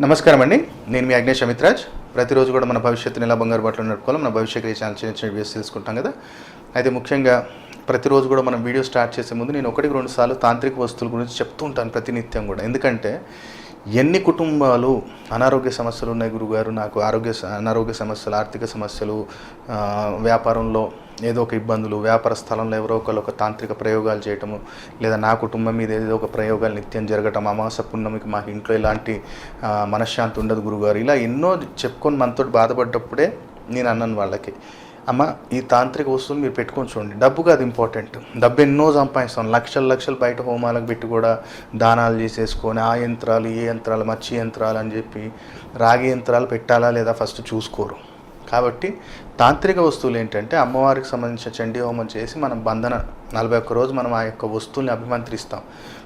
నమస్కారం అండి నేను మీ అగ్నేష్ అమిత్రాజ్. ప్రతిరోజు కూడా మన భవిష్యత్తుని ఎలా బంగారు బాటలో నడుపుకోవాలి మన భవిష్యత్ ఛానల్ చిన్న చిన్న వీడియోస్ తెలుసుకుంటాం కదా. అయితే ముఖ్యంగా ప్రతిరోజు కూడా మనం వీడియో స్టార్ట్ చేసే ముందు నేను ఒకటికి రెండు సార్లు తాంత్రిక వస్తువుల గురించి చెప్తూ ఉంటాను ప్రతినిత్యం కూడా. ఎందుకంటే ఎన్ని కుటుంబాలు అనారోగ్య సమస్యలు ఉన్నాయి గురుగారు? నాకు ఆరోగ్య స- అనారోగ్య సమస్యలు ఆర్థిక సమస్యలు వ్యాపారంలో ఏదో ఒక ఇబ్బందులు వ్యాపార స్థలంలో ఎవరో ఒకరు ఒక తాంత్రిక ప్రయోగాలు చేయటము లేదా నా కుటుంబం మీద ఏదో ఒక ప్రయోగాలు నిత్యం జరగటం అమాస పున్నమికి మాకు ఇంట్లో ఇలాంటి మనశ్శాంతి ఉండదు గురుగారు. ఇలా ఎన్నో చెప్పుకొని మనతో బాధపడ్డప్పుడే నేను అన్నాను వాళ్ళకి అమ్మ ఈ తాంత్రిక వస్తువులు మీరు పెట్టుకొని చూడండి. డబ్బు కాదు ఇంపార్టెంట్. డబ్బు ఎన్నో సంపాదిస్తాం. లక్షలు లక్షలు బయట హోమాలకు పెట్టి కూడా దానాలు చేసేసుకొని ఆ యంత్రాలు ఏ యంత్రాలు మచ్చి యంత్రాలు అని చెప్పి రాగి యంత్రాలు పెట్టాలా లేదా ఫస్ట్ చూసుకోరు. కాబట్టి తాంత్రిక వస్తువులు ఏంటంటే అమ్మవారికి సంబంధించిన చండీ హోమం చేసి మనం బంధన నలభై ఒక్క రోజు మనం ఆ యొక్క వస్తువుల్ని అభిమంత్రిస్తాం.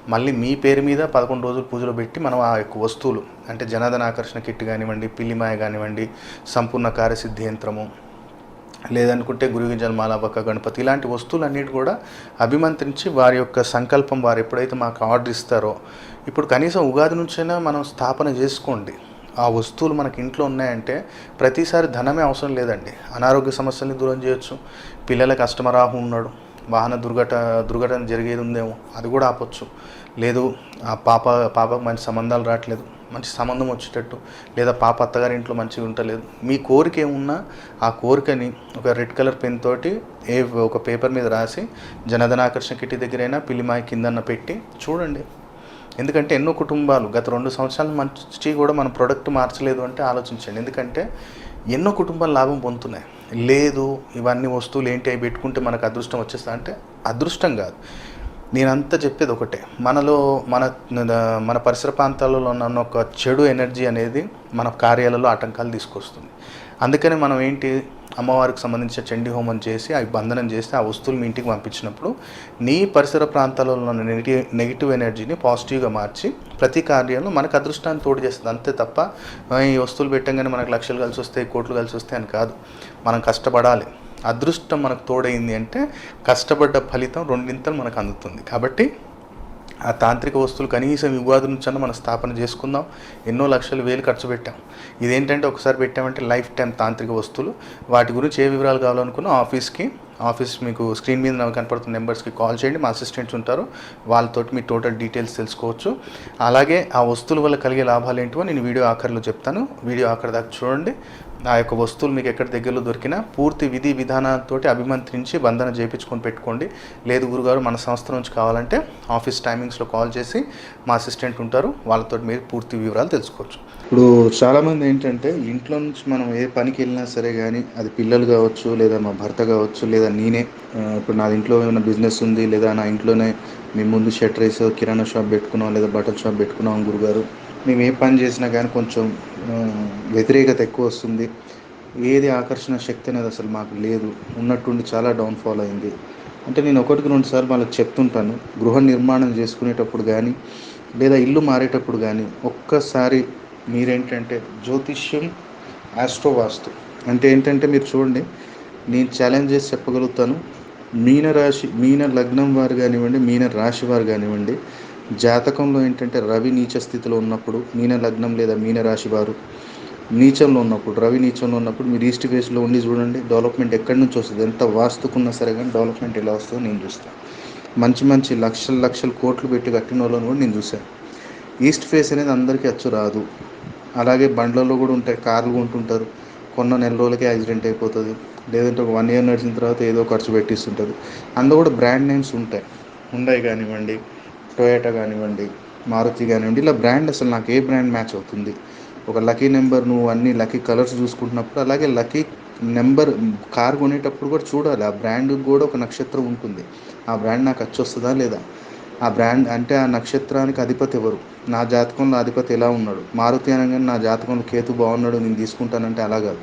మళ్ళీ మీ పేరు మీద పదకొండు రోజులు పూజలు పెట్టి మనం ఆ యొక్క వస్తువులు అంటే జనాదన ఆకర్షణ కిట్ కానివ్వండి పిల్లిమాయ కానివ్వండి సంపూర్ణ కార్యసిద్ధి యంత్రము లేదనుకుంటే గురుగింజల మాలాబక్క గణపతి ఇలాంటి వస్తువులన్నిటి కూడా అభిమంత్రించి వారి యొక్క సంకల్పం వారు ఎప్పుడైతే మాకు ఆర్డర్ ఇస్తారో ఇప్పుడు కనీసం ఉగాది నుంచైనా మనం స్థాపన చేసుకోండి. ఆ వస్తువులు మనకి ఇంట్లో ఉన్నాయంటే ప్రతిసారి ధనమే అవసరం లేదండి. అనారోగ్య సమస్యల్ని దూరం చేయొచ్చు. పిల్లల కస్టమర్ ఆహు ఉన్నాడు. వాహన దుర్ఘట దుర్ఘటన జరిగేది ఉందేమో అది కూడా ఆపొచ్చు. లేదు ఆ పాప పాపకు మంచి సంబంధాలు రావట్లేదు. మంచి సంబంధం వచ్చేటట్టు. లేదా పాప అత్తగారి ఇంట్లో మంచిగా ఉండలేదు. మీ కోరిక ఏమున్నా ఆ కోరికని ఒక రెడ్ కలర్ పెన్ తోటి ఏ ఒక పేపర్ మీద రాసి జనధనాకర్షణ కిట్టి దగ్గరైనా పిల్లిమాయి కిందన్న పెట్టి చూడండి. ఎందుకంటే ఎన్నో కుటుంబాలు గత రెండు సంవత్సరాల మంచి కూడా మన ప్రోడక్ట్ మార్చలేదు అంటే ఆలోచించండి. ఎందుకంటే ఎన్నో కుటుంబాలు లాభం పొందుతున్నాయి. లేదు ఇవన్నీ వస్తువులు ఏంటి అవి పెట్టుకుంటే మనకు అదృష్టం వచ్చేస్తా అంటే అదృష్టం కాదు. నేనంతా చెప్పేది ఒకటే. మనలో మన మన పరిసర ప్రాంతాలలో ఉన్న ఒక చెడు ఎనర్జీ అనేది మన కార్యాలలో ఆటంకాలు తీసుకొస్తుంది. అందుకని మనం ఏంటి అమ్మవారికి సంబంధించిన చండీ హోమం చేసి అవి బంధనం చేసి ఆ వస్తువులు మీ ఇంటికి పంపించినప్పుడు నీ పరిసర ప్రాంతాలలో ఉన్న నెగిటివ్ నెగిటివ్ ఎనర్జీని పాజిటివ్గా మార్చి ప్రతి కార్యంలో మనకు అదృష్టాన్ని తోడు చేస్తుంది. అంతే తప్ప ఈ వస్తువులు పెట్టంగానే మనకు లక్షలు కలిసి వస్తాయి కోట్లు కలిసి వస్తాయి అని కాదు. మనం కష్టపడాలి. అదృష్టం మనకు తోడైంది అంటే కష్టపడ్డ ఫలితం రెండింతలు మనకు అందుతుంది. కాబట్టి ఆ తాంత్రిక వస్తువులు కనీసం ఈ ఉగాది నుంచన్నా మనం స్థాపన చేసుకుందాం. ఎన్నో లక్షలు వేలు ఖర్చు పెట్టాం. ఇదేంటంటే ఒకసారి పెట్టామంటే లైఫ్ టైం తాంత్రిక వస్తువులు. వాటి గురించి ఏ వివరాలు కావాలనుకున్నా ఆఫీస్కి ఆఫీస్ మీకు స్క్రీన్ మీద నాకు కనపడుతున్న నెంబర్స్కి కాల్ చేయండి. మా అసిస్టెంట్స్ ఉంటారు. వాళ్ళతోటి మీ టోటల్ డీటెయిల్స్ తెలుసుకోవచ్చు. అలాగే ఆ వస్తువుల వల్ల కలిగే లాభాలు ఏంటో నేను వీడియో ఆఖరిలో చెప్తాను. వీడియో ఆఖరి దాకా చూడండి. ఆ యొక్క వస్తువులు మీకు ఎక్కడ దగ్గరలో దొరికినా పూర్తి విధి విధానంతో అభిమంత్రించి బంధన చేయించుకొని పెట్టుకోండి. లేదు గురుగారు మన సంస్థ నుంచి కావాలంటే ఆఫీస్ టైమింగ్స్లో కాల్ చేసి మా అసిస్టెంట్ ఉంటారు. వాళ్ళతో మీరు పూర్తి వివరాలు తెలుసుకోవచ్చు. ఇప్పుడు చాలామంది ఏంటంటే ఇంట్లో నుంచి మనం ఏ పనికి వెళ్ళినా సరే కానీ అది పిల్లలు కావచ్చు లేదా మా భర్త కావచ్చు లేదా నేనే ఇప్పుడు నా ఇంట్లో ఏమైనా బిజినెస్ ఉంది లేదా నా ఇంట్లోనే మేము ముందు షర్ట్ రైస్ కిరాణా షాప్ పెట్టుకున్నాం లేదా బట్టల షాప్ పెట్టుకున్నాం గురుగారు. మేము ఏ పని చేసినా కానీ కొంచెం వ్యతిరేకత ఎక్కువ వస్తుంది. ఏది ఆకర్షణ శక్తి అనేది అసలు మాకు లేదు. ఉన్నట్టుండి చాలా డౌన్ఫాల్ అయింది. అంటే నేను ఒకటికి రెండు సార్లు వాళ్ళకి చెప్తుంటాను. గృహ నిర్మాణం చేసుకునేటప్పుడు కానీ లేదా ఇల్లు మారేటప్పుడు కానీ ఒక్కసారి మీరేంటంటే జ్యోతిష్యం ఆస్ట్రోవాస్తు అంటే ఏంటంటే మీరు చూడండి నేను ఛాలెంజ్ చేసి చెప్పగలుగుతాను. మీన రాశి మీన లగ్నం వారు కానివ్వండి మీన రాశి వారు కానివ్వండి జాతకంలో ఏంటంటే రవి నీచ స్థితిలో ఉన్నప్పుడు మీన లగ్నం లేదా మీన రాశి వారు నీచంలో ఉన్నప్పుడు రవి నీచంలో ఉన్నప్పుడు మీరు ఈస్ట్ ఫేస్లో ఉండి చూడండి డెవలప్మెంట్ ఎక్కడి నుంచి వస్తుంది ఎంత వాస్తుకున్నా సరే కానీ డెవలప్మెంట్ ఎలా వస్తుందో నేను చూస్తాను మంచి మంచి లక్షల లక్షల కోట్లు పెట్టి కట్టిన వాళ్ళని కూడా నేను చూశాను ఈస్ట్ ఫేస్ అనేది అందరికీ అచ్చు రాదు. అలాగే బండ్లలో కూడా ఉంటాయి కార్లు కొంటుంటారు. కొన్న నెల రోజులకే యాక్సిడెంట్ అయిపోతుంది. లేదంటే ఒక వన్ ఇయర్ నడిచిన తర్వాత ఏదో ఖర్చు పెట్టిస్తుంటుంది. అందులో కూడా బ్రాండ్ నేమ్స్ ఉంటాయి. ఉన్నాయి కానివ్వండి టొయోటా కానివ్వండి మారుతి కానివ్వండి ఇలా బ్రాండ్ అసలు నాకు ఏ బ్రాండ్ మ్యాచ్ అవుతుంది? ఒక లక్కీ నెంబర్ నువ్వు అన్ని లక్కీ కలర్స్ చూసుకుంటున్నప్పుడు అలాగే లక్కీ నెంబర్ కార్ కొనేటప్పుడు కూడా చూడాలి. ఆ బ్రాండ్కి కూడా ఒక నక్షత్రం ఉంటుంది. ఆ బ్రాండ్ నాకు వచ్చి వస్తుందా లేదా? ఆ బ్రాండ్ అంటే ఆ నక్షత్రానికి అధిపతి ఎవరు? నా జాతకంలో అధిపతి ఎలా ఉన్నాడు? మారుతి అనగానే నా జాతకంలో కేతు బాగున్నాడు నేను తీసుకుంటానంటే అలా కాదు.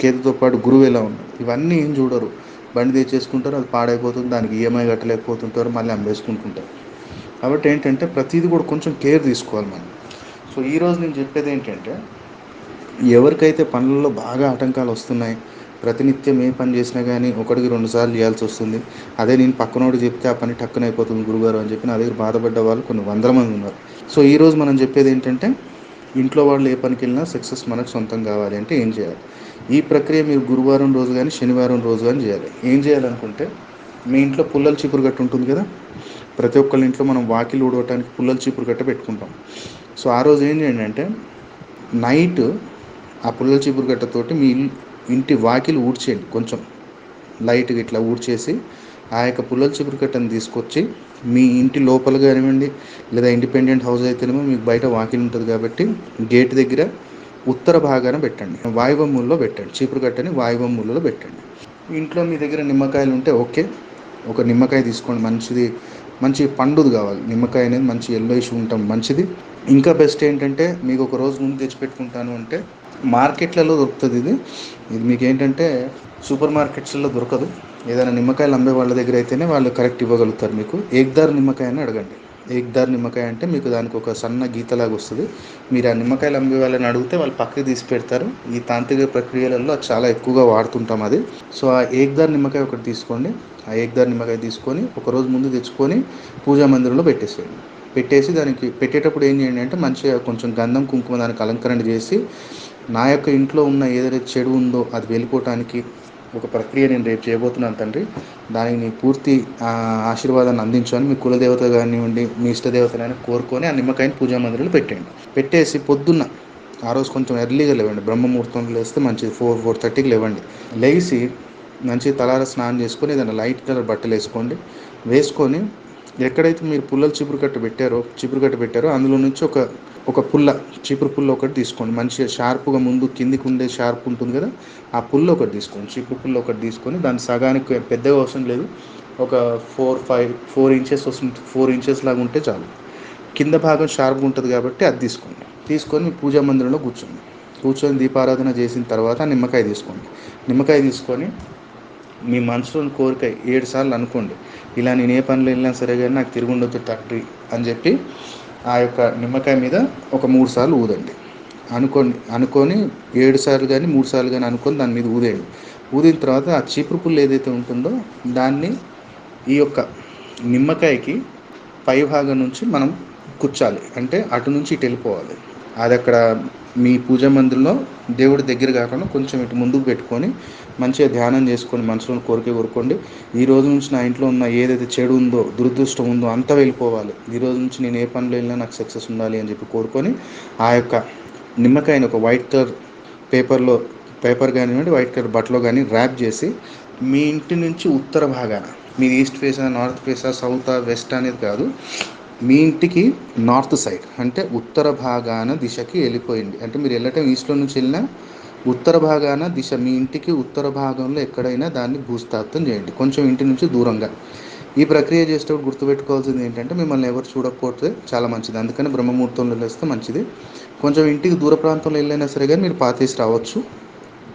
కేతుతో పాటు గురువు ఎలా ఉన్నాడు? ఇవన్నీ ఏం చూడరు. బండి తెచ్చేసుకుంటారు అది పాడైపోతుంది దానికి ఈఎంఐ కట్టలేకపోతుంటారు మళ్ళీ అమ్మేసుకుంటుంటారు. కాబట్టి ఏంటంటే ప్రతిదీ కూడా కొంచెం కేర్ తీసుకోవాలి మనం. సో ఈరోజు నేను చెప్పేది ఏంటంటే ఎవరికైతే పనులలో బాగా ఆటంకాలు వస్తున్నాయి ప్రతినిత్యం ఏ పని చేసినా కానీ ఒకటికి రెండు సార్లు చేయాల్సి వస్తుంది. అదే నేను పక్కనోడు చెప్తే ఆ పని టక్కున అయిపోతుంది గురుగారు అని చెప్పి నా దగ్గర బాధపడ్డ వాళ్ళు కొన్ని వందల మంది ఉన్నారు. సో ఈరోజు మనం చెప్పేది ఏంటంటే ఇంట్లో వాళ్ళు ఏ పనికి వెళ్ళినా సక్సెస్ మనకు సొంతం కావాలి అంటే ఏం చేయాలి? ఈ ప్రక్రియ మీరు గురువారం రోజు కానీ శనివారం రోజు కానీ చేయాలి. ఏం చేయాలనుకుంటే మీ ఇంట్లో పుల్లల చీపురు గట్టు ఉంటుంది కదా? ప్రతి ఒక్కళ్ళ ఇంట్లో మనం వాకిలు ఊడవటానికి పుల్లల చీపురు గట్ట పెట్టుకుంటాం. సో ఆ రోజు ఏం చేయండి అంటే నైట్ ఆ పుల్లల చీపురు గట్టతోటి మీ ఇంటి వాకిలు ఊడ్చేయండి కొంచెం. లైట్గా ఇట్లా ఊడ్చేసి ఆ యొక్క పుల్లల చీపురు కట్టను తీసుకొచ్చి మీ ఇంటి లోపల కానివ్వండి లేదా ఇండిపెండెంట్ హౌస్ అయితేనేమో మీకు బయట వాకిల్ ఉంటుంది కాబట్టి గేట్ దగ్గర ఉత్తర భాగాన పెట్టండి. వాయువమ్ముల్లో పెట్టండి. చీపురు కట్టని వాయువమ్ములలో పెట్టండి. ఇంట్లో మీ దగ్గర నిమ్మకాయలు ఉంటే ఓకే. ఒక నిమ్మకాయ తీసుకోండి. మంచిది మంచి పండుది కావాలి. నిమ్మకాయ అనేది మంచి ఎల్లోయిష్ ఉంటాం మంచిది. ఇంకా బెస్ట్ ఏంటంటే మీకు ఒక రోజు ముందు తెచ్చిపెట్టుకుంటాను అంటే మార్కెట్లలో దొరుకుతుంది ఇది. ఇది మీకు ఏంటంటే సూపర్ మార్కెట్స్లో దొరకదు. ఏదైనా నిమ్మకాయలు అమ్మే వాళ్ళ దగ్గర అయితేనే వాళ్ళు కరెక్ట్ ఇవ్వగలుగుతారు మీకు. ఏక్దార్ నిమ్మకాయ అని అడగండి. ఏక్దార్ నిమ్మకాయ అంటే మీకు దానికి ఒక సన్న గీతలాగా వస్తుంది. మీరు ఆ నిమ్మకాయలు అమ్మే వాళ్ళని అడిగితే వాళ్ళు పక్కకి తీసి పెడతారు. ఈ తాంత్రిక ప్రక్రియలలో అది చాలా ఎక్కువగా వాడుతుంటాం అది. సో ఆ ఏక్దార్ నిమ్మకాయ ఒకటి తీసుకోండి. ఆ ఏక్దార్ నిమ్మకాయ తీసుకొని ఒక రోజు ముందు తెచ్చుకొని పూజా మందిరంలో పెట్టేసేయండి. పెట్టేసి దానికి పెట్టేటప్పుడు ఏం చేయండి అంటే మంచిగా కొంచెం గంధం కుంకుమ దానికి అలంకరణ చేసి నా యొక్క ఇంట్లో ఉన్న ఏదైతే చెడు ఉందో అది వెళ్ళిపోవటానికి ఒక ప్రక్రియ నేను రేపు చేయబోతున్నాను తండ్రి. దానికి పూర్తి ఆశీర్వాదాన్ని అందించని మీ కులదేవత కానివ్వండి మీ ఇష్టదేవతనైనా కోరుకొని ఆ నిమ్మకాయని పూజా మందిరంలో పెట్టండి పెట్టేసి పొద్దున్న ఆ రోజు కొంచెం ఎర్లీగా లేవండి. బ్రహ్మముహూర్తంలో లేస్తే మంచిది. ఫోర్ ఫోర్ థర్టీకి లేవండి. లేచి మంచి తలార స్నానం చేసుకొని ఏదైనా లైట్ కలర్ బట్టలు వేసుకోండి. వేసుకొని ఎక్కడైతే మీరు పుల్లలు చీపురు కట్ట పెట్టారో చిపురు కట్ట పెట్టారో అందులో నుంచి ఒక ఒక పుల్ల చీపురు పుల్ల ఒకటి తీసుకోండి. మంచిగా షార్ప్గా ముందు కిందికి ఉండే షార్ప్ ఉంటుంది కదా ఆ పుల్ల ఒకటి తీసుకోండి. చీపురు పుల్ల ఒకటి తీసుకొని దాని సగానికి పెద్దగా అవసరం లేదు. ఒక ఫోర్ ఫైవ్ ఫోర్ ఇంచెస్ వస్తుంది. ఫోర్ ఇంచెస్ లాగా ఉంటే చాలు. కింద భాగం షార్ప్గా ఉంటుంది కాబట్టి అది తీసుకోండి. తీసుకొని మీ పూజా మందిరంలో కూర్చోండి. కూర్చొని దీపారాధన చేసిన తర్వాత నిమ్మకాయ తీసుకోండి. నిమ్మకాయ తీసుకొని మీ మనసులోని కోరిక ఏడు సార్లు అనుకోండి. ఇలా నేను ఏ పనులు వెళ్ళినా సరే కానీ నాకు తిరుగుండొద్దు తండ్రి అని చెప్పి ఆ యొక్క నిమ్మకాయ మీద ఒక మూడు సార్లు ఊదండి. అనుకోండి అనుకొని ఏడు సార్లు కానీ మూడు సార్లు కానీ అనుకొని దాని మీద ఊదేయండి. ఊదిన తర్వాత ఆ చీపురు పుల్లు ఏదైతే ఉంటుందో దాన్ని ఈ యొక్క నిమ్మకాయకి పై భాగం నుంచి మనం కూర్చాలి అంటే అటు నుంచి ఇటు వెళ్ళిపోవాలి. అది అక్కడ మీ పూజ మందిరంలో దేవుడి దగ్గర కాకుండా కొంచెం ఇటు ముందుకు పెట్టుకొని మంచిగా ధ్యానం చేసుకొని మనసులో కోరిక కోరుకోండి. ఈ రోజు నుంచి నా ఇంట్లో ఉన్న ఏదైతే చెడు ఉందో దురదృష్టం ఉందో అంతా వెళ్ళిపోవాలి. ఈ రోజు నుంచి నేను ఏ పనిలో వెళ్ళినా నాకు సక్సెస్ ఉండాలి అని చెప్పి కోరుకొని ఆ యొక్క నిమ్మకాయని ఒక వైట్ కలర్ పేపర్లో పేపర్ కానివ్వండి వైట్ కలర్ బట్టలో కానీ ర్యాప్ చేసి మీ ఇంటి నుంచి ఉత్తర భాగాన మీది ఈస్ట్ ఫేసా నార్త్ ఫేసా సౌత్ వెస్ట్ అనేది కాదు మీ ఇంటికి నార్త్ సైడ్ అంటే ఉత్తర భాగాన దిశకి వెళ్ళిపోయింది. అంటే మీరు వెళ్ళటం ఈస్ట్లో నుంచి వెళ్ళినా ఉత్తర భాగాన దిశ మీ ఇంటికి ఉత్తర భాగంలో ఎక్కడైనా దాన్ని భూస్థాపితం చేయండి. కొంచెం ఇంటి నుంచి దూరంగా. ఈ ప్రక్రియ చేసేటప్పుడు గుర్తుపెట్టుకోవాల్సింది ఏంటంటే మిమ్మల్ని ఎవరు చూడకపోతే చాలా మంచిది. అందుకని బ్రహ్మముహూర్తంలో వెళ్ళేస్తే మంచిది. కొంచెం ఇంటికి దూర ప్రాంతంలో వెళ్ళైనా సరే కానీ మీరు పాతేసి రావచ్చు.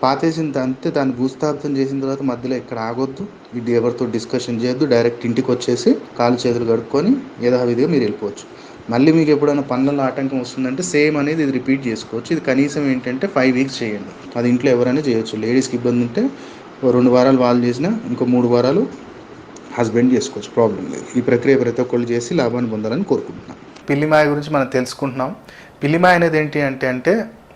పాతేసిన అంతే దాన్ని భూస్థాపితం చేసిన తర్వాత మధ్యలో ఎక్కడ ఆగొద్దు. ఇది ఎవరితో డిస్కషన్ చేయొద్దు. డైరెక్ట్ ఇంటికి వచ్చేసి కాలు చేతులు కడుక్కొని యథావిధిగా మీరు వెళ్ళిపోవచ్చు. మళ్ళీ మీకు ఎప్పుడైనా పనులలో ఆటంకం వస్తుందంటే సేమ్ అనేది ఇది రిపీట్ చేసుకోవచ్చు. ఇది కనీసం ఏంటంటే ఫైవ్ వీక్స్ చేయండి. అది ఇంట్లో ఎవరైనా చేయొచ్చు. లేడీస్కి ఇబ్బంది ఉంటే రెండు వారాలు వాళ్ళు చేసినా ఇంకో మూడు వారాలు హస్బెండ్ చేసుకోవచ్చు. ప్రాబ్లం లేదు. ఈ ప్రక్రియ ప్రతి ఒక్కళ్ళు చేసి లాభాన్ని పొందాలని కోరుకుంటున్నాను పిల్లిమాయ గురించి మనం తెలుసుకుంటున్నాం. పిల్లిమాయ అనేది ఏంటి అంటే అంటే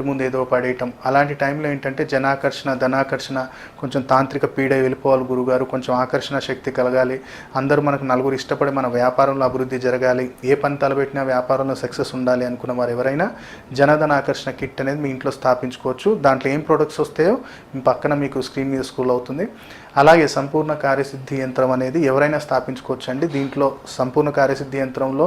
ఇంటి ముందు ఏదో పడేయటం. అలాంటి టైంలో ఏంటంటే జనాకర్షణ ధనాకర్షణ కొంచెం తాంత్రిక పీడ వెళ్ళిపోవాలి గురుగారు కొంచెం ఆకర్షణ శక్తి కలగాలి. అందరూ మనకు నలుగురు ఇష్టపడి మన వ్యాపారంలో అభివృద్ధి జరగాలి. ఏ పని తలబెట్టినా వ్యాపారంలో సక్సెస్ ఉండాలి అనుకున్న వారు ఎవరైనా జనధన ఆకర్షణ కిట్ అనేది మీ ఇంట్లో స్థాపించుకోవచ్చు. దాంట్లో ఏం ప్రొడక్ట్స్ వస్తాయో మీ పక్కన మీకు స్క్రీన్ మీద స్కూల్ అవుతుంది. అలాగే సంపూర్ణ కార్యసిద్ధి యంత్రం అనేది ఎవరైనా స్థాపించుకోవచ్చు అండి దీంట్లో సంపూర్ణ కార్యసిద్ధి యంత్రంలో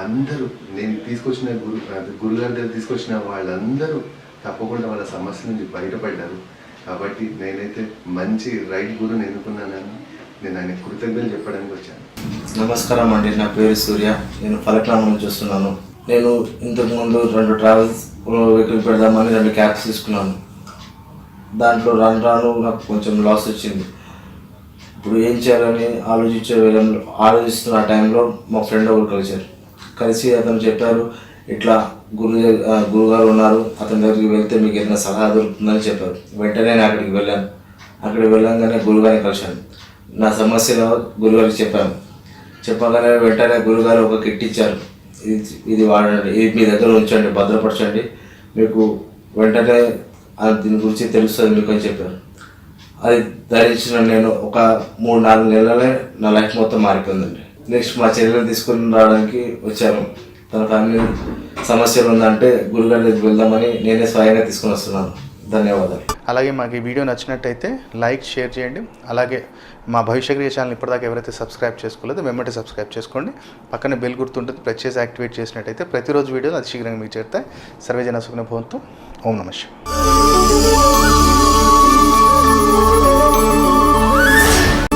అందరూ నేను తీసుకొచ్చిన గురు అది గురుగారి దగ్గర తీసుకొచ్చిన వాళ్ళందరూ తప్పకుండా వాళ్ళ సమస్య నుంచి బయటపడ్డారు. కాబట్టి నేనైతే మంచి రైట్ గురుని ఎన్నుకున్నానని నేను ఆయన కృతజ్ఞతలు చెప్పడానికి వచ్చాను. నమస్కారం అండి నా పేరు సూర్య. నేను ఫలక్నామా నుంచి వస్తున్నాను. నేను ఇంతకుముందు రెండు ట్రావెల్స్ వెహికల్ పెడదామని రెండు క్యాబ్స్ తీసుకున్నాను. దాంట్లో రాను రాను నాకు కొంచెం లాస్ వచ్చింది. ఇప్పుడు ఏం చేయాలని ఆలోచించే విధంలో ఆలోచిస్తున్న ఆ టైంలో మా ఫ్రెండ్ ఒకరు కలిశారు. కలిసి అతను చెప్పారు ఇట్లా గురు గురుగారు ఉన్నారు అతని దగ్గరికి వెళ్తే మీకు ఏదైనా సలహా దొరుకుతుందని చెప్పారు. వెంటనే నేను అక్కడికి వెళ్ళాను. అక్కడికి వెళ్ళంగానే గురుగారిని కలిశాను. నా సమస్యలో గురుగారికి చెప్పాను. చెప్పగానే వెంటనే గురుగారు ఒక కిట్ ఇచ్చారు. ఇది ఇది వాడండి ఇది మీ దగ్గర ఉంచండి భద్రపరచండి. మీకు వెంటనే దీని గురించి తెలుస్తుంది మీకు అని చెప్పారు. అది ధరించిన నేను ఒక మూడు నాలుగు నెలలే నా లైఫ్ మొత్తం మారిపోయిందండి. నెక్స్ట్ మా చెల్లెలు తీసుకుని రావడానికి వచ్చాను. తన ఫ్యామిలీ సమస్యలు ఉందంటే గురుగారి దగ్గరికి వెళ్దామని నేనే స్వయంగా తీసుకుని వస్తున్నాను. ధన్యవాదాలు. అలాగే మాకు ఈ వీడియో నచ్చినట్టయితే లైక్ షేర్ చేయండి. అలాగే మా భవిష్యక్రియ ఛానల్ ఇప్పటిదాకా ఎవరైతే సబ్స్క్రైబ్ చేసుకోలేదో వెంబడి సబ్స్క్రైబ్ చేసుకోండి. పక్కన బెల్ గుర్తుంటుంది ప్రెస్ చేసి యాక్టివేట్ చేసినట్టయితే ప్రతిరోజు వీడియోలు అతి శీఘ్రంగా మీకు చేరుతాయి. సర్వేజన సుఖన భవంతు. ఓం నమ